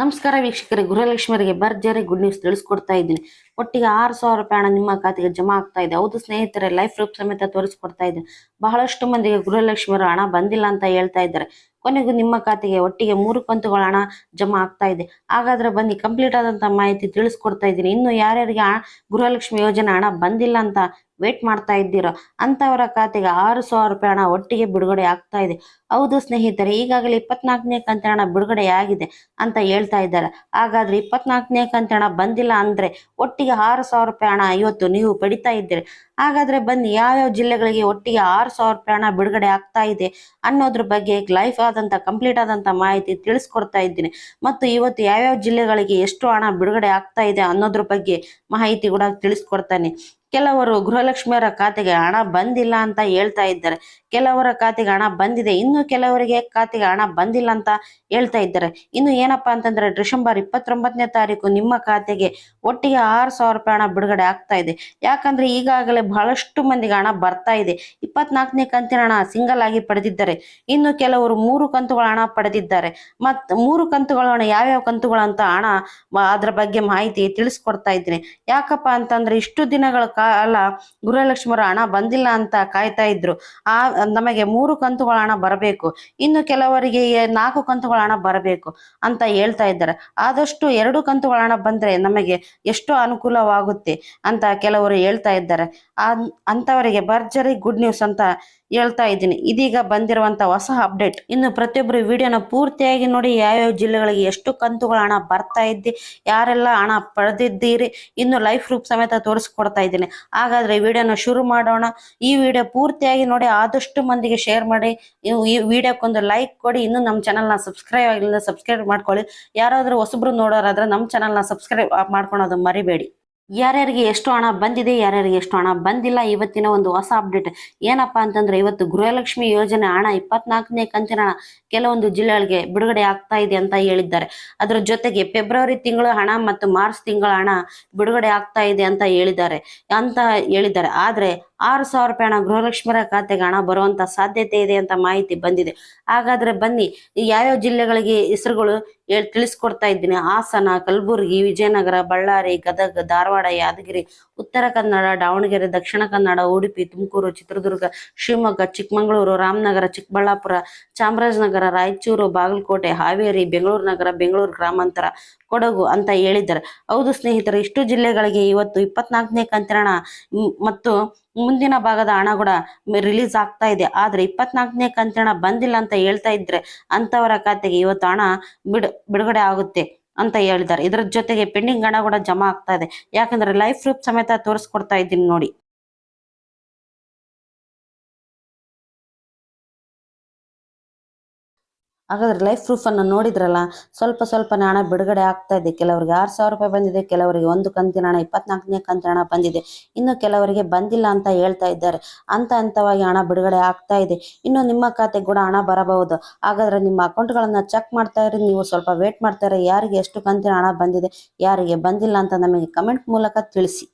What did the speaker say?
ನಮಸ್ಕಾರ ವೀಕ್ಷಕರೇ, ಗೃಹಲಕ್ಷ್ಮಿಯರಿಗೆ ಭರ್ಜರಿ ಗುಡ್ ನ್ಯೂಸ್ ತಿಳಿಸ್ಕೊಡ್ತಾ ಇದ್ದೀನಿ. ಒಟ್ಟಿಗೆ ಆರು ಸಾವಿರ ರೂಪಾಯಿ ಹಣ ನಿಮ್ಮ ಖಾತೆಗೆ ಜಮಾ ಆಗ್ತಾ ಇದೆ. ಹೌದು ಸ್ನೇಹಿತರೆ ಲೈಫ್ ರೂಪ್ ಸಮೇತ ತೋರಿಸ್ಕೊಡ್ತಾ ಇದ್ದೀನಿ ಬಹಳಷ್ಟು ಮಂದಿಗೆ ಗೃಹಲಕ್ಷ್ಮಿಯರು ಹಣ ಬಂದಿಲ್ಲ ಅಂತ ಹೇಳ್ತಾ ಇದ್ದಾರೆ. ಕೊನೆಗೂ ನಿಮ್ಮ ಖಾತೆಗೆ ಒಟ್ಟಿಗೆ ಮೂರು ಕಂತುಗಳ ಹಣ ಜಮಾ ಆಗ್ತಾ ಇದೆ. ಹಾಗಾದ್ರೆ ಬನ್ನಿ ಕಂಪ್ಲೀಟ್ ಆದಂತ ಮಾಹಿತಿ ತಿಳಿಸ್ಕೊಡ್ತಾ ಇದ್ದೀನಿ. ಇನ್ನು ಯಾರ್ಯಾರಿಗೆ ಗೃಹಲಕ್ಷ್ಮಿ ಯೋಜನೆ ಹಣ ಬಂದಿಲ್ಲ ಅಂತ ವೇಟ್ ಮಾಡ್ತಾ ಇದ್ದೀರೋ? ಅಂತವರ ಖಾತೆಗೆ ಆರು ಸಾವಿರ ರೂಪಾಯಿ ಹಣ ಒಟ್ಟಿಗೆ ಬಿಡುಗಡೆ ಆಗ್ತಾ ಇದೆ. ಹೌದು ಸ್ನೇಹಿತರೆ, ಈಗಾಗಲೇ ಇಪ್ಪತ್ನಾಲ್ಕನೇ ಕಂತಿನ ಹಣ ಬಿಡುಗಡೆ ಆಗಿದೆ ಅಂತ ಹೇಳ್ತಾ ಇದ್ದಾರೆ. ಹಾಗಾದ್ರೆ ಇಪ್ಪತ್ನಾಲ್ಕನೇ ಕಂತಿನ ಬಂದಿಲ್ಲ ಅಂದ್ರೆ ಒಟ್ಟಿಗೆ ಆರು ಸಾವಿರ ರೂಪಾಯಿ ಹಣ ಇವತ್ತು ನೀವು ಪಡಿತಾ ಇದ್ದೀರಿ. ಹಾಗಾದ್ರೆ ಬನ್ನಿ, ಯಾವ್ಯಾವ ಜಿಲ್ಲೆಗಳಿಗೆ ಒಟ್ಟಿಗೆ ಆರು ಸಾವಿರ ರೂಪಾಯಿ ಹಣ ಬಿಡುಗಡೆ ಆಗ್ತಾ ಇದೆ ಅನ್ನೋದ್ರ ಬಗ್ಗೆ ಲೈಫ್ ಆದಂತ ಕಂಪ್ಲೀಟ್ ಆದಂತ ಮಾಹಿತಿ ತಿಳಿಸ್ಕೊಡ್ತಾ ಇದ್ದೀನಿ. ಮತ್ತು ಇವತ್ತು ಯಾವ್ಯಾವ ಜಿಲ್ಲೆಗಳಿಗೆ ಎಷ್ಟು ಹಣ ಬಿಡುಗಡೆ ಆಗ್ತಾ ಇದೆ ಅನ್ನೋದ್ರ ಬಗ್ಗೆ ಮಾಹಿತಿ ಕೂಡ ತಿಳಿಸ್ಕೊಡ್ತಾನೆ. ಕೆಲವರು ಗೃಹಲಕ್ಷ್ಮಿಯವರ ಖಾತೆಗೆ ಹಣ ಬಂದಿಲ್ಲ ಅಂತ ಹೇಳ್ತಾ ಇದ್ದಾರೆ. ಕೆಲವರ ಖಾತೆಗೆ ಹಣ ಬಂದಿದೆ. ಇನ್ನು ಕೆಲವರಿಗೆ ಖಾತೆಗೆ ಹಣ ಬಂದಿಲ್ಲ ಅಂತ ಹೇಳ್ತಾ ಇದ್ದಾರೆ. ಇನ್ನು ಏನಪ್ಪಾ ಅಂತಂದ್ರೆ ಡಿಸೆಂಬರ್ ಇಪ್ಪತ್ತೊಂಬತ್ತನೇ ತಾರೀಕು ನಿಮ್ಮ ಖಾತೆಗೆ ಒಟ್ಟಿಗೆ ಆರು ಸಾವಿರ ರೂಪಾಯಿ ಹಣ ಬಿಡುಗಡೆ ಆಗ್ತಾ ಇದೆ. ಯಾಕಂದ್ರೆ ಈಗಾಗಲೇ ಬಹಳಷ್ಟು ಮಂದಿಗೆ ಹಣ ಬರ್ತಾ ಇದೆ. ಇಪ್ಪತ್ನಾಲ್ಕನೇ ಕಂತಿನ ಹಣ ಸಿಂಗಲ್ ಆಗಿ ಪಡೆದಿದ್ದಾರೆ. ಇನ್ನು ಕೆಲವರು ಮೂರು ಕಂತುಗಳ ಹಣ ಪಡೆದಿದ್ದಾರೆ. ಮತ್ ಮೂರು ಕಂತುಗಳ ಹಣ ಯಾವ್ಯಾವ ಕಂತುಗಳಂತ ಹಣ ಅದ್ರ ಬಗ್ಗೆ ಮಾಹಿತಿ ತಿಳಿಸ್ಕೊಡ್ತಾ ಇದ್ದೀನಿ. ಯಾಕಪ್ಪ ಅಂತಂದ್ರೆ ಇಷ್ಟು ದಿನಗಳ ಕಾಲ ಗೃಹಲಕ್ಷ್ಮರ ಹಣ ಬಂದಿಲ್ಲ ಅಂತ ಕಾಯ್ತಾ ಇದ್ರು. ಆ, ನಮಗೆ ಮೂರು ಕಂತುಗಳ ಹಣ ಬರಬೇಕು. ಇನ್ನು ಕೆಲವರಿಗೆ ನಾಲ್ಕು ಕಂತುಗಳ ಹಣ ಬರಬೇಕು ಅಂತ ಹೇಳ್ತಾ ಇದ್ದಾರೆ. ಆದಷ್ಟು ಎರಡು ಕಂತುಗಳ ಹಣ ಬಂದ್ರೆ ನಮಗೆ ಎಷ್ಟು ಅನುಕೂಲವಾಗುತ್ತೆ ಅಂತ ಕೆಲವರು ಹೇಳ್ತಾ ಇದ್ದಾರೆ. ಅಂತವರಿಗೆ ಭರ್ಜರಿ ಗುಡ್ ನ್ಯೂಸ್ ಅಂತ ಹೇಳ್ತಾ ಇದ್ದೀನಿ. ಇದೀಗ ಬಂದಿರುವಂತ ಹೊಸ ಅಪ್ಡೇಟ್. ಇನ್ನು ಪ್ರತಿಯೊಬ್ಬರು ವಿಡಿಯೋನ ಪೂರ್ತಿಯಾಗಿ ನೋಡಿ ಯಾವ್ಯಾವ ಜಿಲ್ಲೆಗಳಿಗೆ ಎಷ್ಟು ಕಂತುಗಳ ಹಣ ಬರ್ತಾ ಇದ್ದಿ, ಯಾರೆಲ್ಲ ಹಣ ಪಡೆದಿದ್ದೀರಿ, ಇನ್ನು ಲೈಫ್ ರೂಪ್ ಸಮೇತ ತೋರಿಸ್ಕೊಡ್ತಾ ಇದ್ದೀನಿ. ಹಾಗಾದ್ರೆ ವಿಡಿಯೋನ ಶುರು ಮಾಡೋಣ. ಈ ವಿಡಿಯೋ ಪೂರ್ತಿಯಾಗಿ ನೋಡಿ ಆದಷ್ಟು ಮಂದಿಗೆ ಶೇರ್ ಮಾಡಿ. ಈ ಈ ವಿಡಿಯೋಕ್ಕೊಂದು ಲೈಕ್ ಕೊಡಿ. ಇನ್ನು ನಮ್ಮ ಚಾನಲ್ನ ಸಬ್ಸ್ಕ್ರೈಬ್ ಆಗಿಲ್ಲ ಸಬ್ಸ್ಕ್ರೈಬ್ ಮಾಡ್ಕೊಳ್ಳಿ. ಯಾರಾದರೂ ಹೊಸಬ್ರು ನೋಡೋರಾದ್ರೆ ನಮ್ಮ ಚಾನಲ್ನ ಸಬ್ಸ್ಕ್ರೈಬ್ ಮಾಡ್ಕೊಳೋದು ಮರಿಬೇಡಿ. ಯಾರ್ಯಾರಿಗೆ ಎಷ್ಟು ಹಣ ಬಂದಿದೆ, ಯಾರ್ಯಾರಿಗೆ ಎಷ್ಟು ಹಣ ಬಂದಿಲ್ಲ, ಇವತ್ತಿನ ಒಂದು ಹೊಸ ಅಪ್ಡೇಟ್ ಏನಪ್ಪಾ ಅಂತಂದ್ರೆ ಇವತ್ತು ಗೃಹಲಕ್ಷ್ಮಿ ಯೋಜನೆ ಹಣ ಇಪ್ಪತ್ನಾಲ್ಕನೇ ಕಂತಿನ ಹಣ ಕೆಲವೊಂದು ಜಿಲ್ಲೆಗಳಿಗೆ ಬಿಡುಗಡೆ ಆಗ್ತಾ ಇದೆ ಅಂತ ಹೇಳಿದ್ದಾರೆ. ಅದರ ಜೊತೆಗೆ ಫೆಬ್ರವರಿ ತಿಂಗಳ ಹಣ ಮತ್ತು ಮಾರ್ಚ್ ತಿಂಗಳ ಹಣ ಬಿಡುಗಡೆ ಆಗ್ತಾ ಇದೆ ಅಂತ ಹೇಳಿದ್ದಾರೆ ಅಂತ ಹೇಳಿದ್ದಾರೆ. ಆದ್ರೆ ಆರು ಸಾವಿರ ರೂಪಾಯಿ ಹಣ ಗೃಹಲಕ್ಷ್ಮಿಯರ ಖಾತೆಗೆ ಹಣ ಬರುವಂತ ಸಾಧ್ಯತೆ ಇದೆ ಅಂತ ಮಾಹಿತಿ ಬಂದಿದೆ. ಹಾಗಾದ್ರೆ ಬನ್ನಿ ಯಾವ ಯಾವ್ಯಾವ ಜಿಲ್ಲೆಗಳಿಗೆ ಹೆಸರುಗಳು ತಿಳಿಸ್ಕೊಡ್ತಾ ಇದ್ದೀನಿ. ಹಾಸನ, ಕಲಬುರಗಿ, ವಿಜಯನಗರ, ಬಳ್ಳಾರಿ, ಗದಗ, ಧಾರವಾಡ, ಯಾದಗಿರಿ, ಉತ್ತರ ಕನ್ನಡ, ದಾವಣಗೆರೆ, ದಕ್ಷಿಣ ಕನ್ನಡ, ಉಡುಪಿ, ತುಮಕೂರು, ಚಿತ್ರದುರ್ಗ, ಶಿವಮೊಗ್ಗ, ಚಿಕ್ಕಮಗಳೂರು, ರಾಮನಗರ, ಚಿಕ್ಕಬಳ್ಳಾಪುರ, ಚಾಮರಾಜನಗರ, ರಾಯಚೂರು, ಬಾಗಲಕೋಟೆ, ಹಾವೇರಿ, ಬೆಂಗಳೂರು ನಗರ, ಬೆಂಗಳೂರು ಗ್ರಾಮಾಂತರ. ಕೊಡಗು ಅಂತ ಹೇಳಿದ್ದಾರೆ. ಹೌದು ಸ್ನೇಹಿತರೆ, ಇಷ್ಟು ಜಿಲ್ಲೆಗಳಿಗೆ ಇವತ್ತು ಇಪ್ಪತ್ನಾಲ್ಕನೇ ಕಂತಿನ ಹಣ ಮತ್ತು ಮುಂದಿನ ಭಾಗದ ಹಣ ಕೂಡ ರಿಲೀಸ್ ಆಗ್ತಾ ಇದೆ. ಆದ್ರೆ ಇಪ್ಪತ್ನಾಲ್ಕನೇ ಕಂತಿನ ಹಣ ಬಂದಿಲ್ಲ ಅಂತ ಹೇಳ್ತಾ ಇದ್ರೆ ಅಂತವರ ಖಾತೆಗೆ ಇವತ್ತು ಹಣ ಬಿಡ್, ಬಿಡುಗಡೆ ಆಗುತ್ತೆ ಅಂತ ಹೇಳಿದ್ದಾರೆ. ಇದರ ಜೊತೆಗೆ ಪೆಂಡಿಂಗ್ ಹಣ ಕೂಡ ಜಮಾ ಆಗ್ತಾ ಇದೆ. ಯಾಕಂದ್ರೆ ಲೈಫ್ ಪ್ರೂಫ್ ಸಮೇತ ತೋರಿಸ್ಕೊಡ್ತಾ ಇದ್ದೀನಿ ನೋಡಿ. ಹಾಗಾದ್ರೆ ಲೈಫ್ ಪ್ರೂಫ್ ಅನ್ನು ನೋಡಿದ್ರಲ್ಲ, ಸ್ವಲ್ಪ ಸ್ವಲ್ಪ ಹಣ ಬಿಡುಗಡೆ ಆಗ್ತಾ ಇದೆ. ಕೆಲವರಿಗೆ ಆರು ಸಾವಿರ ರೂಪಾಯಿ ಬಂದಿದೆ, ಕೆಲವರಿಗೆ ಒಂದು ಕಂತಿನ ಹಣ, ಇಪ್ಪತ್ನಾಲ್ಕನೇ ಕಂತಿನ ಹಣ ಬಂದಿದೆ. ಇನ್ನು ಕೆಲವರಿಗೆ ಬಂದಿಲ್ಲ ಅಂತ ಹೇಳ್ತಾ ಇದ್ದಾರೆ. ಹಂತ ಹಂತವಾಗಿ ಹಣ ಬಿಡುಗಡೆ ಆಗ್ತಾ ಇದೆ. ಇನ್ನು ನಿಮ್ಮ ಖಾತೆಗೆ ಕೂಡ ಹಣ ಬರಬಹುದು. ಹಾಗಾದ್ರೆ ನಿಮ್ಮ ಅಕೌಂಟ್ಗಳನ್ನು ಚೆಕ್ ಮಾಡ್ತಾ ಇರಿ. ನೀವು ಸ್ವಲ್ಪ ವೇಟ್ ಮಾಡ್ತಾ ಇರೋ. ಯಾರಿಗೆ ಎಷ್ಟು ಕಂತಿನ ಹಣ ಬಂದಿದೆ, ಯಾರಿಗೆ ಬಂದಿಲ್ಲ ಅಂತ ನಮಗೆ ಕಮೆಂಟ್ ಮೂಲಕ ತಿಳಿಸಿ.